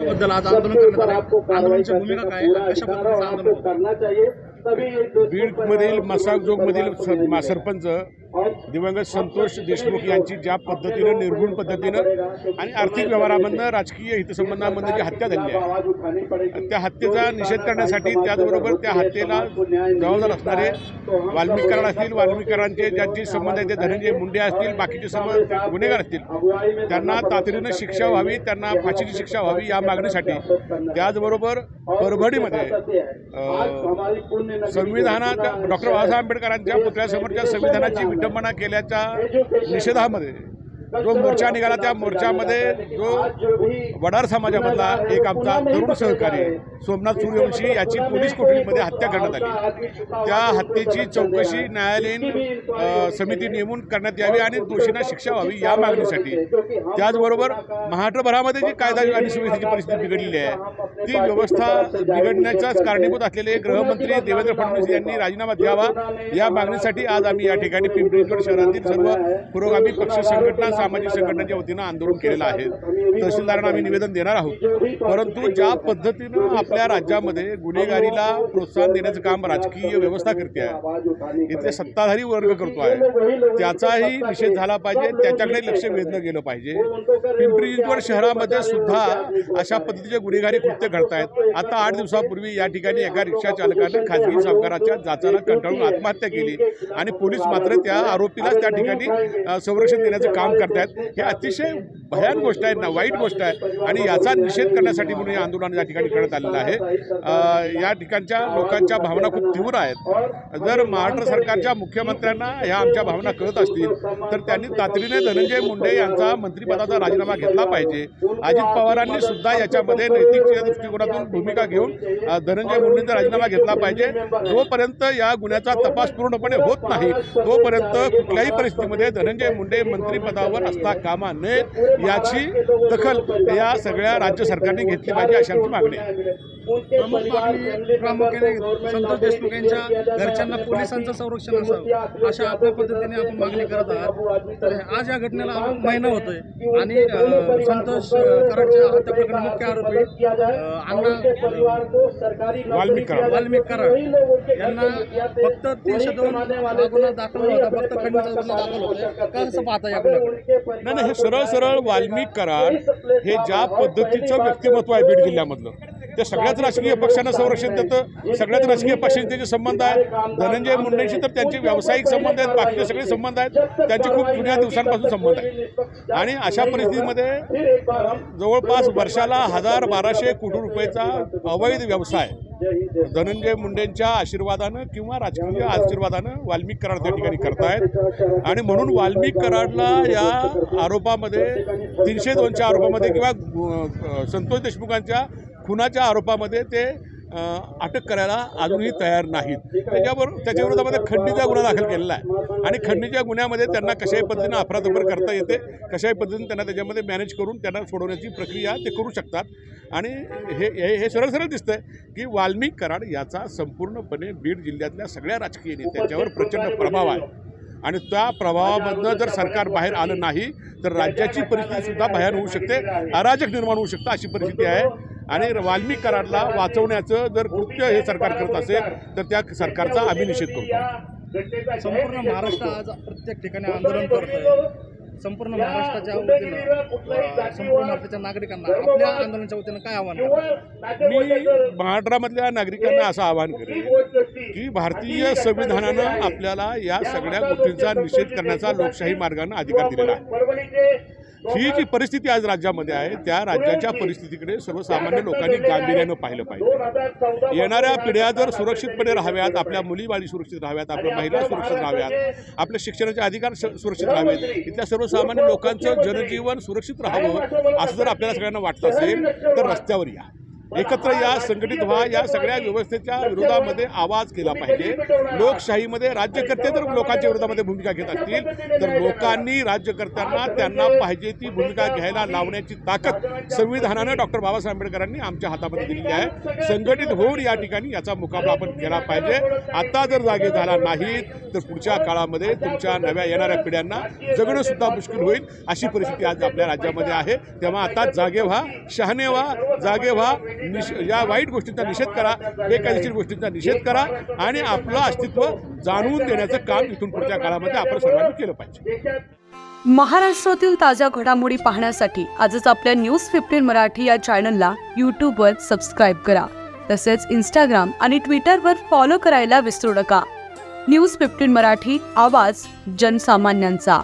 बद्दल आज आंदोलन करण्यात आलं आंदोलनाची भूमिका काय कशा पद्धतीचं आंदोलन? बीडमधील सरपंच दिवंगत संतोष देशमुख यांची ज्या पद्धतीनं निर्गुण पद्धतीनं आणि आर्थिक व्यवहारामधनं राजकीय हितसंबंधामधनं जी हत्या झाली आहे त्या हत्येचा निषेध करण्यासाठी त्याचबरोबर त्या हत्येला जबाबदार असणारे वाल्मिकरण असतील वाल्मिकरांचे ज्यांचे संबंध आहेत ते धनंजय मुंडे असतील बाकीचे संबंध गुन्हेगार असतील त्यांना तातडीनं शिक्षा व्हावी त्यांना फाशीची शिक्षा व्हावी या मागणीसाठी त्याचबरोबर परभणीमध्ये संविधानात डॉक्टर बाबासाहेब आंबेडकरांच्या पुतळ्यासमोरच्या संविधानाची विटंबना केल्याच्या निषेधामध्ये. जो मोर्चा निघाला त्या मोर्चामध्ये जो वडार समाजामधला एक आमचा तरुण सहकारी सोमनाथ सूर्यवंशी याची पोलीस कोठडीमध्ये हत्या करण्यात आली. त्या हत्येची चौकशी न्यायालयीन समिती नेमून करण्यात यावी आणि दोषींना शिक्षा व्हावी या मागणीसाठी. त्याचबरोबर महाराष्ट्रभरामध्ये जी कायदा आणि सुव्यवस्थेची परिस्थिती बिघडलेली आहे ती व्यवस्था बिघडण्याचाच कारणीभूत असलेले गृहमंत्री देवेंद्र फडणवीस यांनी राजीनामा द्यावा या मागणीसाठी आज आम्ही या ठिकाणी पिंपरी शहरातील सर्व पुरोगामी पक्ष संघटना सामाजिक संघटनांच्या वतीनं आंदोलन केलेलं आहे. तहसीलदारांना आम्ही निवेदन देणार आहोत. परंतु ज्या पद्धतीनं आपल्या राज्यामध्ये गुन्हेगारीला प्रोत्साहन देण्याचं काम राजकीय व्यवस्था करते आहे. इथले सत्ताधारी वर्ग करतो आहे त्याचाही निषेध झाला पाहिजे त्याच्याकडे लक्ष वेधलं गेलं पाहिजे. पिंपरी चिंचवड शहरामध्ये सुद्धा अशा पद्धतीचे गुन्हेगारी कृत्य घडतायत. आता आठ दिवसापूर्वी या ठिकाणी एका रिक्षा चालकानं खाजगी सावकाराच्या जाचाला कंटाळून आत्महत्या केली. आणि पोलीस मात्र त्या आरोपीलाच त्या ठिकाणी संरक्षण देण्याचं काम करतायत. हे अतिशय भयान गोष्ट आहे ना वाईट गोष्ट आहे. आणि याचा निषेध करण्यासाठी म्हणून हे आंदोलन या ठिकाणी करण्यात आलेलं आहे. या ठिकाणच्या लोकांच्या भावना खूप तीव्र आहेत. जर महाराष्ट्र सरकारच्या मुख्यमंत्र्यांना ह्या आमच्या भावना कळत असतील तर त्यांनी तातडीने धनंजय मुंडे यांचा मंत्रिपदाचा राजीनामा घेतला पाहिजे. अजित पवारांनी सुद्धा याच्यामध्ये नैतिक दृष्टिकोनातून भूमिका घेऊन धनंजय मुंडेंचा राजीनामा घेतला पाहिजे. जोपर्यंत या गुन्ह्याचा तपास पूर्णपणे होत नाही तोपर्यंत कुठल्याही परिस्थितीमध्ये धनंजय मुंडे मंत्रिपदावर असता कामा नयेत याची दखल या सगळ्या राज्य सरकारने घेतली पाहिजे अशी आमची मागणी आहे. प्रमुख मागणी प्रामुख्याने संतोष देशमुख यांच्या घरच्यांना पोलिसांचं संरक्षण असावं. अशा आपल्या पद्धतीने आपण मागणी करत आहात. तर आज या घटनेला महिना होतोय. आणि संतोष कराडच्या हत्या प्रकरणी मुख्य आरोपी अण्णा वाल्मिक. वाल्मिक कराड यांना फक्त तीनशे दोन गुन्हा दाखल होता. फक्त खंडणीचा गुन्हा दाखल होता. कसं पाहता या गुन्ह्याकडे नाही हे सरळ सरळ वाल्मिक कराड हे ज्या पद्धतीचं व्यक्तिमत्व आहे बीड जिल्ह्यामधलं त्या सगळ्याच राजकीय पक्षांना संरक्षण देतं सगळ्याच राजकीय पक्षांचे त्याचे संबंध आहेत धनंजय मुंडेंशी तर त्यांचे व्यावसायिक संबंध आहेत बाकीचे सगळे संबंध आहेत त्यांचे खूप जुन्या दिवसांपासून संबंध आहेत. आणि अशा परिस्थितीमध्ये जवळपास वर्षाला हजार बाराशे कोटी रुपयाचा अवैध व्यवसाय धनंजय मुंडेंच्या आशीर्वादानं किंवा राजकीय आशीर्वादानं वाल्मिक कराड त्या ठिकाणी करतायत. आणि म्हणून वाल्मिक कराडला या आरोपामध्ये तीनशे दोनच्या आरोपामध्ये किंवा संतोष देशमुखांच्या खुनाच्या आरोपामध्ये ते अटक करायला अजूनही तयार नाहीत. त्याच्यावर त्याच्या विरोधामध्ये खंडणीचा गुन्हा दाखल केलेला आहे. आणि खंडणीच्या गुन्ह्यामध्ये त्यांना कशाही पद्धतीनं अफरातफर करता येते कशाही पद्धतीनं त्यांना त्याच्यामध्ये मॅनेज करून त्यांना सोडवण्याची प्रक्रिया ते करू शकतात. आणि हे हे हे सरळ सरळ दिसतंय की वाल्मिक कराड याचा संपूर्णपणे बीड जिल्ह्यातल्या सगळ्या राजकीय नेत्यांच्यावर प्रचंड प्रभाव आहे. आणि त्या प्रभावामधनं जर सरकार बाहेर आलं नाही तर राज्याची परिस्थितीसुद्धा बाहेर भयान होऊ शकते अराजक निर्माण होऊ शकतं अशी परिस्थिती आहे. आणि वाल्मिक कराडला वाचवण्याचं जर कृत्य हे सरकार करत असेल तर त्या सरकारचा आम्ही निषेध करतो. संपूर्ण महाराष्ट्र आज प्रत्येक ठिकाणी आंदोलन करतोय. संपूर्ण महाराष्ट्राच्या वतीनं संपूर्ण महाराष्ट्राच्या नागरिकांना आपल्या आंदोलनाच्या वतीनं काय आव्हान मी महाराष्ट्रामधल्या नागरिकांना असं आवाहन करेन की भारतीय संविधानानं आपल्याला या सगळ्या गोष्टींचा निषेध करण्याचा लोकशाही मार्गानं अधिकार दिलेला आहे. ही जी परिस्थिती आज राज्यामध्ये आहे त्या राज्याच्या परिस्थितीकडे सर्वसामान्य लोकांनी गांभीर्यानं पाहिलं पाहिजे. येणाऱ्या पिढ्या जर सुरक्षितपणे राहाव्यात आपल्या मुलीबाळी सुरक्षित राहाव्यात आपल्या महिला सुरक्षित राहाव्यात आपल्या शिक्षणाचे अधिकार सुरक्षित राहावेत. इथल्या सर्वसामान्य लोकांचं जनजीवन सुरक्षित राहावं असं जर आपल्याला सगळ्यांना वाटत असेल तर रस्त्यावर या. एकत्र या संघटित व्हा या सगळ्या व्यवस्थेच्या विरोधामध्ये आवाज केला पाहिजे. लोकशाहीमध्ये राज्यकर्ते जर लोकांच्या विरोधामध्ये भूमिका घेत असतील तर लोकांनी राज्यकर्त्यांना त्यांना पाहिजे ती भूमिका घ्यायला लावण्याची ताकद संविधानानं डॉक्टर बाबासाहेब आंबेडकरांनी आमच्या हातामध्ये दिलेली आहे. संघटित होऊन या ठिकाणी याचा मुकाबला आपण केला पाहिजे. आता जर जागे झाला नाही तर पुढच्या काळामध्ये तुमच्या नव्या येणाऱ्या पिढ्यांना जगणं सुद्धा मुश्किल होईल अशी परिस्थिती आज आपल्या राज्यामध्ये आहे. तेव्हा आता जागे व्हा शहाणे व्हा जागे व्हा. निष या वाईट गोष्टींचा निषेध करा बेकायदेशीर गोष्टींचा निषेध करा आणि आपलं अस्तित्व जाणवून देण्याचं काम इथून पुढच्या काळामध्ये आपण सर्वांनी केलं पाहिजे. महाराष्ट्रातील ताज्या घडामोडी पाहण्यासाठी आजच आपल्या न्यूज फिफ्टीन मराठी या चॅनलला यूट्यूबवर सबस्क्राईब करा. तसेच इंस्टाग्राम आणि ट्विटरवर फॉलो करायला विसरू नका. न्यूज फिफ्टीन मराठी आवाज जनसामान्यांचा.